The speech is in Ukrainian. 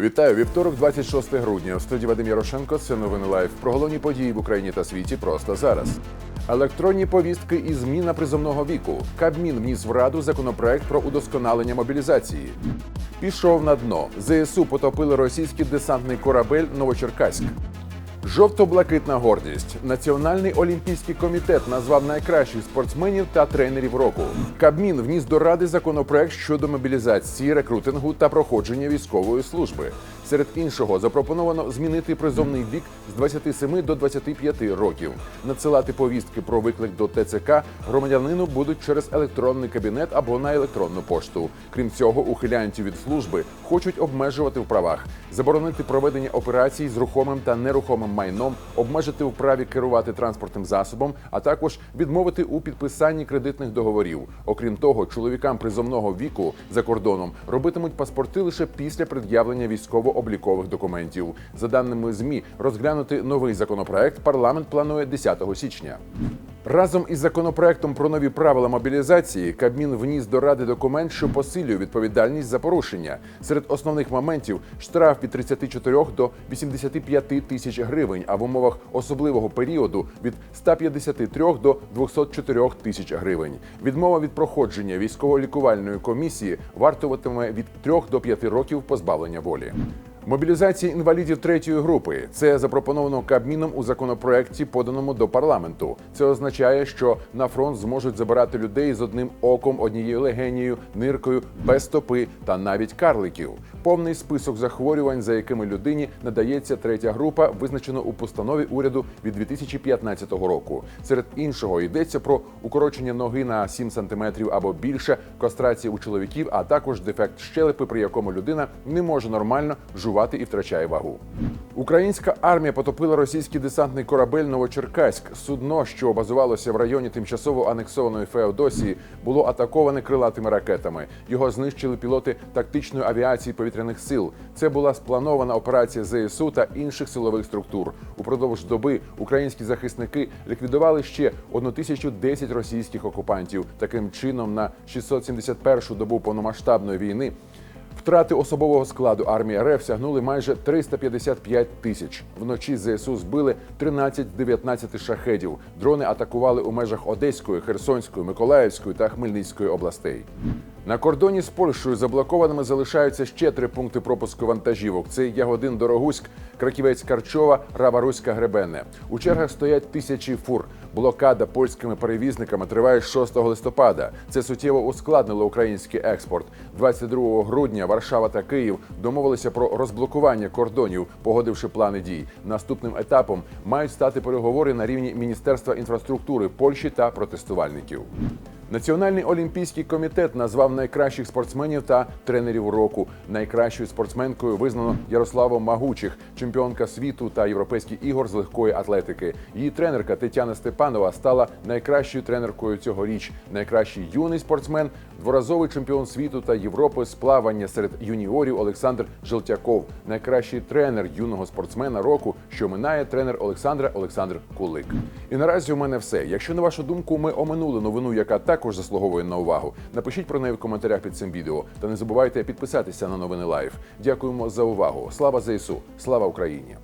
Вітаю вівторок, 26 грудня. У студії Вадим Ярошенко. Це новини лайф. Про головні події в Україні та світі просто зараз. Електронні повістки і зміна призовного віку. Кабмін вніс в раду законопроект про удосконалення мобілізації. Пішов на дно. ЗСУ потопили російський десантний корабель Новочеркаськ. Жовто-блакитна гордість. Національний олімпійський комітет назвав найкращих спортсменів та тренерів року. Кабмін вніс до ради законопроект щодо мобілізації, рекрутингу та проходження військової служби. Серед іншого запропоновано змінити призовний вік з 27 до 25 років. Надсилати повістки про виклик до ТЦК громадянину будуть через електронний кабінет або на електронну пошту. Крім цього, ухилянтів від служби хочуть обмежувати в правах, заборонити проведення операцій з рухомим та нерухомим майном, обмежити в праві керувати транспортним засобом, а також відмовити у підписанні кредитних договорів. Окрім того, чоловікам призовного віку за кордоном робитимуть паспорти лише після пред'явлення військово-облікових документів. За даними змі, розглянути новий законопроект парламент планує 10 січня. Разом із законопроектом про нові правила мобілізації Кабмін вніс до ради документ, що посилює відповідальність за порушення. Серед основних моментів штраф від 34 до 85 тисяч гривень, а в умовах особливого періоду від 153 до 204 тисяч гривень. Відмова від проходження військово-лікувальної комісії вартуватиме від 3 до 5 років позбавлення волі. Мобілізація інвалідів третьої групи це запропоновано Кабміном у законопроекті, поданому до парламенту. Це означає, що на фронт зможуть забирати людей з одним оком, однією легенією, ниркою, без стопи та навіть карликів. Повний список захворювань, за якими людині надається третя група, визначено у постанові уряду від 2015 року. Серед іншого йдеться про укорочення ноги на 7 см або більше, кастрації у чоловіків, а також дефект щелепи, при якому людина не може нормально жувати і втрачає вагу. Українська армія потопила російський десантний корабель Новочеркаськ. Судно, що базувалося в районі тимчасово анексованої Феодосії, було атаковане крилатими ракетами. Його знищили пілоти тактичної авіації повітряних сил. Це була спланована операція ЗСУ та інших силових структур. Упродовж доби українські захисники ліквідували ще 1010 російських окупантів. Таким чином, на 671-шу добу повномасштабної війни Втрати особового складу армії РФ сягнули майже 355 тисяч. Вночі ЗСУ збили 13 з 19 шахедів. Дрони атакували у межах Одеської, Херсонської, Миколаївської та Хмельницької областей. На кордоні з Польщею заблокованими залишаються ще три пункти пропуску вантажівок: це Ягодин Дорогуськ, Краківець Карчова, Рава Руська Гребенне. У чергах стоять тисячі фур. Блокада польськими перевізниками триває з 6 листопада. Це суттєво ускладнило український експорт. 22 грудня Варшава та Київ домовилися про розблокування кордонів, погодивши плани дій. Наступним етапом мають стати переговори на рівні Міністерства інфраструктури Польщі та протестувальників. Національний олімпійський комітет назвав найкращих спортсменів та тренерів року. Найкращою спортсменкою визнано Ярославу Магучих, чемпіонка світу та європейських ігор з легкої атлетики. Її тренерка Тетяна Степанова стала найкращою тренеркою цьогоріч. Найкращий юний спортсмен, дворазовий чемпіон світу та Європи з плавання серед юніорів Олександр Желтяков. Найкращий тренер юного спортсмена року, що минає тренер Олександра Олександр Кулик. І наразі у мене все. Якщо на вашу думку ми оминули новину, яка також заслуговує на увагу, напишіть про неї в коментарях під цим відео. Та не забувайте підписатися на новини Лайф. Дякуємо за увагу. Слава ЗСУ! Слава Україні!